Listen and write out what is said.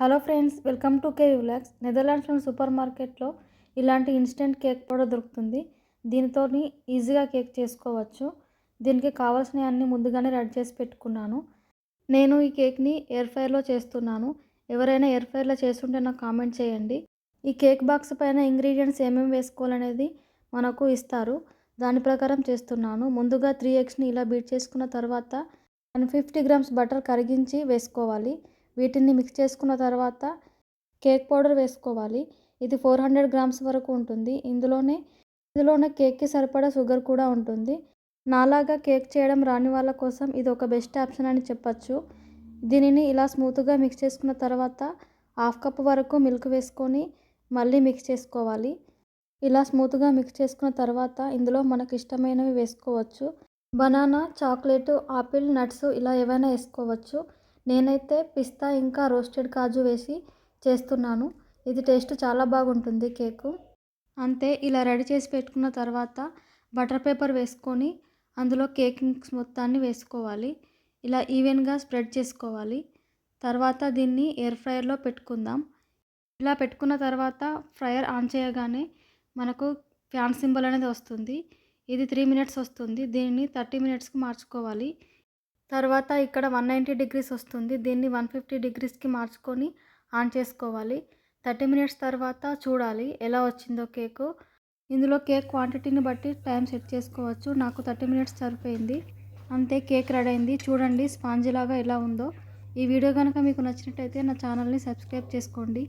Hello friends welcome to K vlogs. నెదర్లాండ్స్లోని super మార్కెట్లో ఇలాంటి instant cake powder దొరుకుతుంది. దీనితో ఈజీగా కేక్ చేసుకోవచ్చు. దీనికి కావాల్సిన అన్ని ముందుగానే రెడీ చేసి పెట్టుకున్నాను. నేను ఈ కేక్ని ఎయిర్ ఫ్రైర్లో చేస్తున్నాను. ఎవరైనా ఎయిర్ ఫ్రైర్లో చేస్తుంటే నాకు కామెంట్ చేయండి. ఈ కేక్ బాక్స్ పైన ఇంగ్రీడియంట్స్ ఏమేమి వేసుకోవాలనేది మనకు ఇస్తారు. దాని ప్రకారం చేస్తున్నాను. ముందుగా త్రీ ఎగ్స్ని ఇలా బీట్ చేసుకున్న తర్వాత వన్ ఫిఫ్టీ గ్రామ్స్ బటర్ కరిగించి వేసుకోవాలి. వీటిని మిక్స్ చేసుకున్న తర్వాత కేక్ పౌడర్ వేసుకోవాలి. ఇది ఫోర్ హండ్రెడ్ గ్రామ్స్ వరకు ఉంటుంది. ఇందులోనే ఇందులోనే కేక్కి సరిపడా షుగర్ కూడా ఉంటుంది. నాలాగా కేక్ చేయడం రాని వాళ్ళ కోసం ఇది ఒక బెస్ట్ ఆప్షన్ అని చెప్పచ్చు. దీనిని ఇలా స్మూత్గా మిక్స్ చేసుకున్న తర్వాత హాఫ్ కప్ వరకు మిల్క్ వేసుకొని మళ్ళీ మిక్స్ చేసుకోవాలి. ఇలా స్మూత్గా మిక్స్ చేసుకున్న తర్వాత ఇందులో మనకు ఇష్టమైనవి వేసుకోవచ్చు. బనానా చాక్లెట్ ఆపిల్ నట్స్ ఇలా ఏవైనా వేసుకోవచ్చు. నేనైతే పిస్తా ఇంకా రోస్టెడ్ కాజు వేసి చేస్తున్నాను. ఇది టేస్ట్ చాలా బాగుంటుంది కేకు. అంతే ఇలా రెడీ చేసి పెట్టుకున్న తర్వాత బటర్ పేపర్ వేసుకొని అందులో కేక్ మిక్స్ మొత్తాన్ని వేసుకోవాలి. ఇలా ఈవెన్గా స్ప్రెడ్ చేసుకోవాలి. తర్వాత దీన్ని ఎయిర్ ఫ్రైయర్లో పెట్టుకుందాం. ఇలా పెట్టుకున్న తర్వాత ఫ్రైయర్ ఆన్ చేయగానే మనకు ఫ్యాన్ సింబల్ అనేది వస్తుంది. ఇది త్రీ మినిట్స్ వస్తుంది. దీన్ని థర్టీ మినిట్స్కి మార్చుకోవాలి. తర్వాత ఇక్కడ వన్ నైంటీ డిగ్రీస్ వస్తుంది. దీన్ని వన్ ఫిఫ్టీ డిగ్రీస్కి మార్చుకొని ఆన్ చేసుకోవాలి. థర్టీ మినిట్స్ తర్వాత చూడాలి ఎలా వచ్చిందో కేకు. ఇందులో కేక్ క్వాంటిటీని బట్టి టైం సెట్ చేసుకోవచ్చు. నాకు థర్టీ మినిట్స్ సరిపోయింది. అంతే కేక్ రెడీ అయింది. చూడండి స్పాంజ్ లాగా ఎలా ఉందో. ఈ వీడియో కనుక మీకు నచ్చినట్టయితే నా ఛానల్ని సబ్స్క్రైబ్ చేసుకోండి.